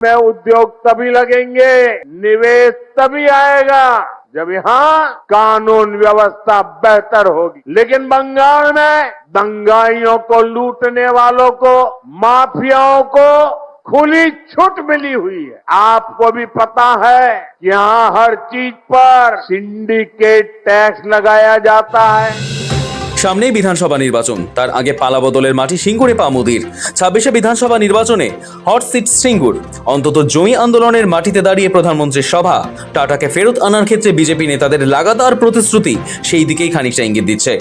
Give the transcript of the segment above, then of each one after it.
में उद्योग तभी लगेंगे, निवेश तभी आएगा, जब यहाँ कानून व्यवस्था बेहतर होगी। लेकिन बंगाल में दंगाइयों को, लूटने वालों को, माफियाओं को खुली छूट मिली हुई है। आपको भी पता है यहाँ हर चीज़ पर सिंडिकेट टैक्स लगाया जाता है। সামনেই বিধানসভা নির্বাচন। তার আগে পালা বদলের মাটি সিঙ্গুরে পা মোদির। ছাব্বিশে বিধানসভা নির্বাচনে হট সিট সিঙ্গুর। অন্তত জমি আন্দোলনের মাটিতে দাঁড়িয়ে প্রধানমন্ত্রীর সভা। টাটাকে ফেরত আনার ক্ষেত্রে বিজেপি নেতাদের লাগাতার প্রতিশ্রুতি সেই দিকেই খানিকটা ইঙ্গিত দিচ্ছে।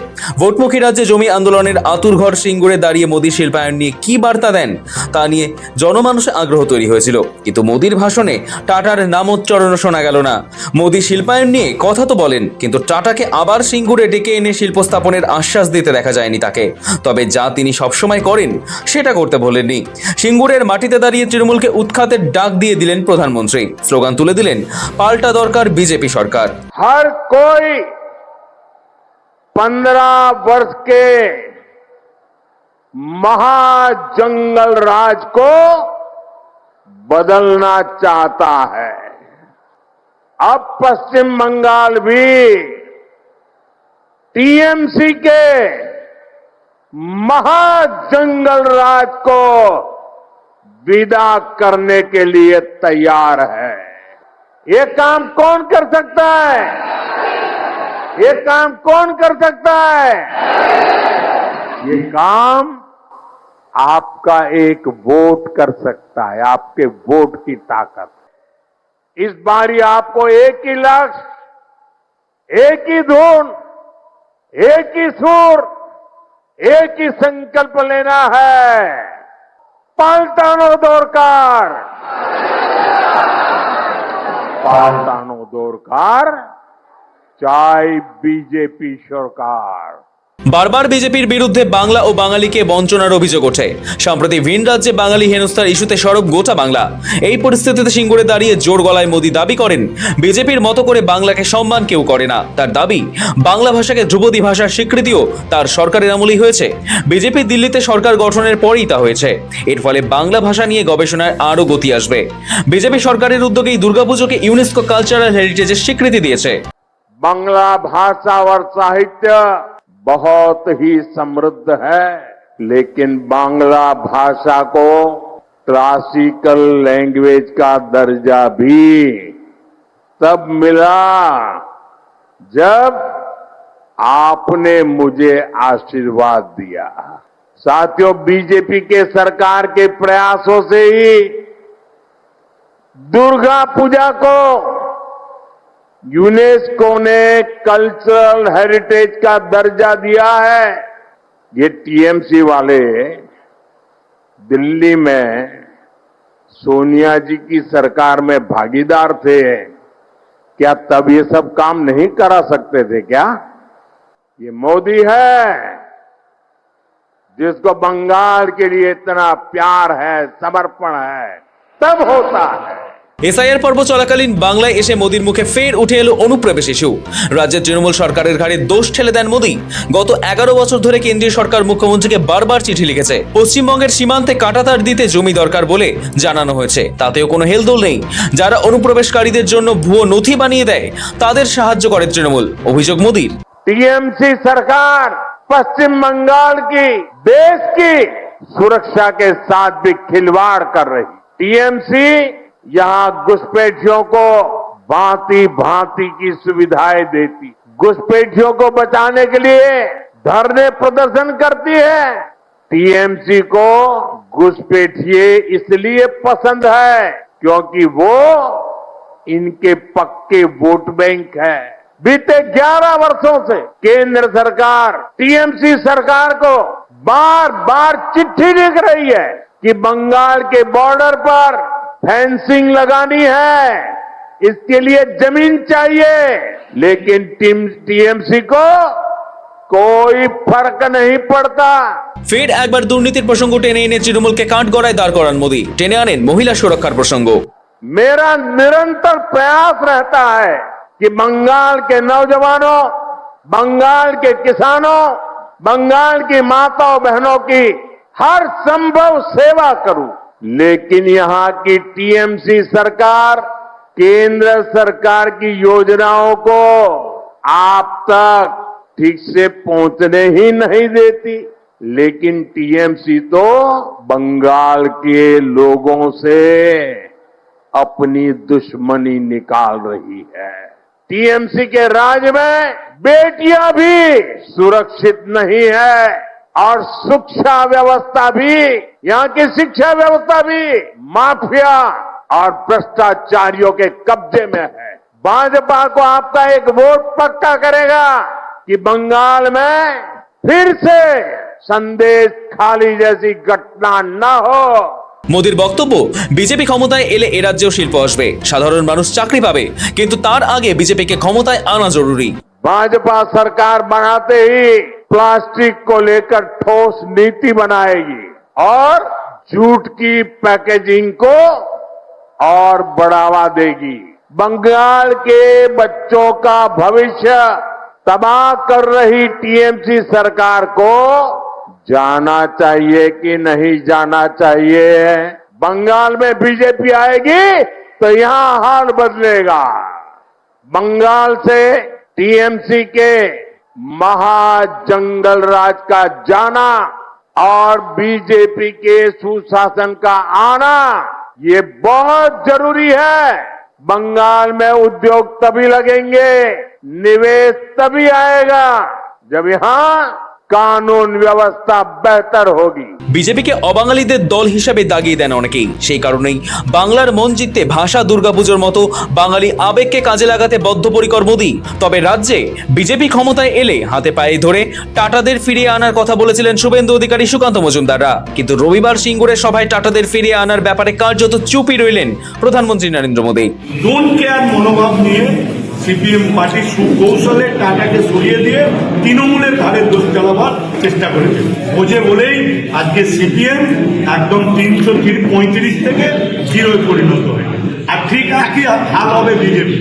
ভোটমুখী রাজ্যে জমি আন্দোলনের আতুর ঘর সিঙ্গুরে দাঁড়িয়ে মোদী শিল্পায়ন নিয়ে কি বার্তা দেন, তা নিয়ে জনমানুষে আগ্রহ তৈরি হয়েছিল। কিন্তু মোদীর ভাষণে টাটার নামোচ্চারণও শোনা গেল না। মোদী শিল্পায়ন নিয়ে কথা তো বলেন, কিন্তু টাটাকে আবার সিঙ্গুরে ডেকে এনে শিল্প স্থাপনের আশ্বাস দিতে দেখা যায়নি তাকে তবে যা তিনি সবসময় করেন সেটা করতে ভোলেননি সিঙ্গুরের মাটিতে দাঁড়িয়ে তৃণমূলকে উৎখাতের ডাক দিয়ে দিলেন প্রধানমন্ত্রী স্লোগান তুলে দিলেন পাল্টা দরকার বিজেপি সরকার हर कोई पंद्रह वर्ष के महाजंगल राज को बदलना चाहता है अब पश्चिम बंगाल भी टीएमसी के महाजंगल राज को विदा करने के लिए तैयार है। ये काम कौन कर सकता है? ये काम कौन कर सकता है? ये काम आपका एक वोट कर सकता है, आपके वोट की ताकत। इस बारी आपको एक ही लक्ष्य, एक ही धुन एक ही सुर, एक ही संकल्प लेना है। पालतानो दौरकार। पालतानो दौरकार, चाहे बीजेपी सरकार। বারবার বিজেপির বিরুদ্ধে বাংলা ও বাঙালিকে বঞ্চনার অভিযোগ ওঠে। সম্প্রতি ভিন রাজ্যে বাঙালি হেনস্থার ইস্যুতে সরব গোটা বাংলা। এই পরিস্থিতিতে সিঙ্গুরে দাঁড়িয়ে জোর গলায় মোদী দাবি করেন, বিজেপির মতো করে বাংলাকে সম্মান কেউ করে না। তার দাবি, বাংলা ভাষাকে ধ্রুপদী ভাষার স্বীকৃতিও তার সরকারের আমলেই হয়েছে। বিজেপি দিল্লিতে সরকার গঠনের পরেই তা হয়েছে। এর ফলে বাংলা ভাষা নিয়ে গবেষণায় আরও গতি আসবে। বিজেপি সরকারের উদ্যোগেই দুর্গাপুজোকে ইউনেস্কো কালচারাল হেরিটেজের স্বীকৃতি দিয়েছে। বাংলা ভাষা আর সাহিত্য बहुत ही समृद्ध है। लेकिन बांग्ला भाषा को क्लासिकल लैंग्वेज का दर्जा भी तब मिला जब आपने मुझे आशीर्वाद दिया। साथियों, बीजेपी के सरकार के प्रयासों से ही दुर्गा पूजा को यूनेस्को ने कल्चरल हेरिटेज का दर्जा दिया है। ये टीएमसी वाले दिल्ली में सोनिया जी की सरकार में भागीदार थे। क्या तब ये सब काम नहीं करा सकते थे क्या? ये मोदी है, जिसको बंगाल के लिए इतना प्यार है, समर्पण है, तब होता है। এসআইআর পর্ব চলাকালীন বাংলায় এসে মোদীর মুখে ফের উঠে এলো অনুপ্রবেশ ইস্যু রাজ্যের তৃণমূল সরকারের ঘাড়ে দোষ ঠেলে দেন মোদী গত এগারো বছর ধরে কেন্দ্রীয় সরকার মুখ্যমন্ত্রীকে বারবার চিঠি লিখেছে পশ্চিমবঙ্গের সীমান্তে কাটাতার দিতে জমি দরকার বলে জানানো হয়েছে তাতেও কোনো হেলদোল নেই যারা অনুপ্রবেশকারীদের জন্য ভুয়ো নথি বানিয়ে দেয় তাদের সাহায্য করে তৃণমূল অভিযোগ মোদীর टीएमसी सरकार पश्चिम बंगाल की देश की सुरक्षा के साथ भी खिलवाड़ कर रही टीएमसी यहाँ घुसपैठियों को भांति भांति की सुविधाएँ देती। घुसपैठियों को बचाने के लिए धरने प्रदर्शन करती है। टीएमसी को घुसपैठिए इसलिए पसंद है क्योंकि वो इनके पक्के वोट बैंक है। बीते 11 वर्षों से केंद्र सरकार, टीएमसी सरकार को बार बार चिट्ठी लिख रही है कि बंगाल के बॉर्डर पर फेंसिंग लगानी है इसके लिए जमीन चाहिए लेकिन टीम टीएमसी को कोई फर्क नहीं पड़ता ফের একবার দুর্নীতির প্রসঙ্গ টেনে এনে তৃণমূলকে কাঠগড়ায় দাঁড় করান মোদী টেনে আনেন মহিলা সুরক্ষার প্রসঙ্গ मेरा निरंतर प्रयास रहता है कि बंगाल के नौजवानों बंगाल के किसानों बंगाल की माताओं बहनों की हर संभव सेवा करूं लेकिन यहाँ की टीएमसी सरकार, केंद्र सरकार की योजनाओं को आप तक ठीक से पहुँचने ही नहीं देती। लेकिन टीएमसी तो बंगाल के लोगों से अपनी दुश्मनी निकाल रही है। टीएमसी के राज में बेटियाँ भी सुरक्षित नहीं है। और शिक्षा व्यवस्था भी यहाँ की शिक्षा व्यवस्था भी माफिया और भ्रष्टाचारियों के कब्जे में है भाजपा को आपका एक वोट पक्का करेगा कि बंगाल में फिर से संदेश खाली जैसी घटना न हो মোদির বক্তব্য বিজেপি ক্ষমতায় এলে এ রাজ্যেও শিল্প আসবে সাধারণ মানুষ চাকরি পাবে কিন্তু তার আগে বিজেপিকে ক্ষমতায় আনা জরুরি भाजपा सरकार बनाते ही प्लास्टिक को लेकर ठोस नीति बनाएगी और जूट की पैकेजिंग को और बढ़ावा देगी। बंगाल के बच्चों का भविष्य तबाह कर रही टीएमसी सरकार को जाना चाहिए कि नहीं जाना चाहिए? बंगाल में बीजेपी आएगी तो यहाँ हाल बदलेगा। बंगाल से टीएमसी के महाजंगल राज का जाना और बीजेपी के सुशासन का आना, ये बहुत ज़रूरी है। बंगाल में उद्योग तभी लगेंगे, निवेश तभी आएगा। जब यहाँ কানুন ব্যবস্থা বেহতর হোগি বিজেপিকে অবাঙালিদের দল হিসাবে দাগিয়ে দেন অনেকেই। সেই কারণেই বাংলার মন জিততে ভাষা দুর্গাপুজোর মতো বাঙালি আবেগকে কাজে লাগাতে বদ্ধপরিকর মোদি। তবে রাজ্যে বিজেপি ক্ষমতায় এলে হাতে পায়ে ধরে টাটাদের ফিরিয়ে আনার কথা বলেছিলেন শুভেন্দু অধিকারী সুকান্ত মজুমদাররা। কিন্তু রবিবার সিঙ্গুরের সভায় টাটাদের ফিরিয়ে আনার ব্যাপারে কার্যত চুপি রইলেন প্রধানমন্ত্রী নরেন্দ্র মোদী। মনোভাব নিয়ে সিপিএম পার্টি সুকৌশলে টাকাকে সরিয়ে দিয়ে তৃণমূলের ঘাড়ে দোষ চালাবার চেষ্টা করেছে। বোঝে বলেই আজকে সিপিএম একদম তিনশো পঁয়ত্রিশ থেকে জিরোয় পরিণত হয়েছে। আর ঠিক একই হাল হবে বিজেপি।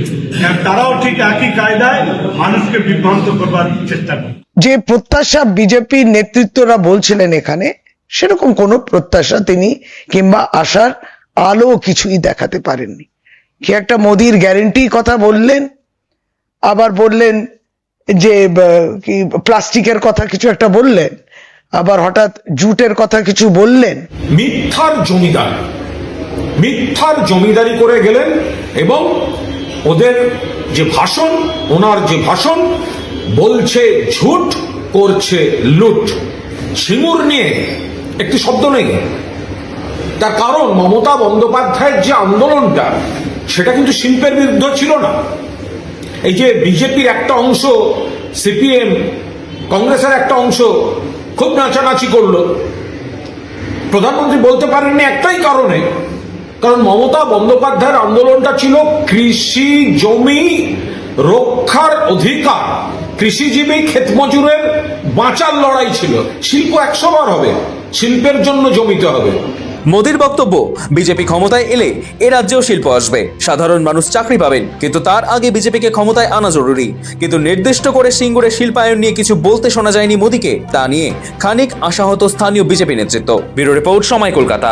তারাও ঠিক একই কায়দায় মানুষকে বিভ্রান্ত করবার চেষ্টা করে যে প্রত্যাশা বিজেপির নেতৃত্বরা বলছিলেন এখানে, সেরকম কোনো প্রত্যাশা তিনি কিংবা আশার আলো কিছুই দেখাতে পারেননি। কি একটা মোদির গ্যারেন্টি কথা বললেন? আবার বললেন যে কি, প্লাস্টিকের কথা কিছু একটা বললেন। আবার হঠাৎ জুটের কথা কিছু বললেন। মিথ্যার জমিদার। মিথ্যার জমিদারি করে গেলেন এবং ওদের যে ভাষণ, ওনার যে ভাষণ, বলছে ঝুট, করছে লুট। সিঙ্গুর নিয়ে একটি শব্দ নেই। তার কারণ মমতা বন্দ্যোপাধ্যায়ের যে আন্দোলনটা, সেটা কিন্তু শিল্পের বিরুদ্ধে ছিল না। এই যে বিজেপির একটা অংশ, সিপিএম, কংগ্রেসের একটা অংশ খুব নাচানাচি করল। প্রধানমন্ত্রী বলতে পারেননি একটাই কারণে, কারণ মমতা বন্দ্যোপাধ্যায়ের আন্দোলনটা ছিল কৃষি জমি রক্ষার অধিকার। কৃষিজীবী ক্ষেতমজুরের বাঁচার লড়াই ছিল। শিল্প একশো বার হবে, শিল্পের জন্য জমিতে হবে। মোদির বক্তব্য, বিজেপি ক্ষমতায় এলে এ রাজ্যেও শিল্প আসবে। সাধারণ মানুষ চাকরি পাবেন, কিন্তু তার আগে বিজেপিকে ক্ষমতায় আনা জরুরি। কিন্তু নির্দিষ্ট করে সিঙ্গুরে শিল্পায়ন নিয়ে কিছু বলতে শোনা যায়নি মোদীকে, তা নিয়ে খানিক আশাহত স্থানীয় বিজেপি নেতৃত্ব। ব্যুরো রিপোর্ট সময় কলকাতা।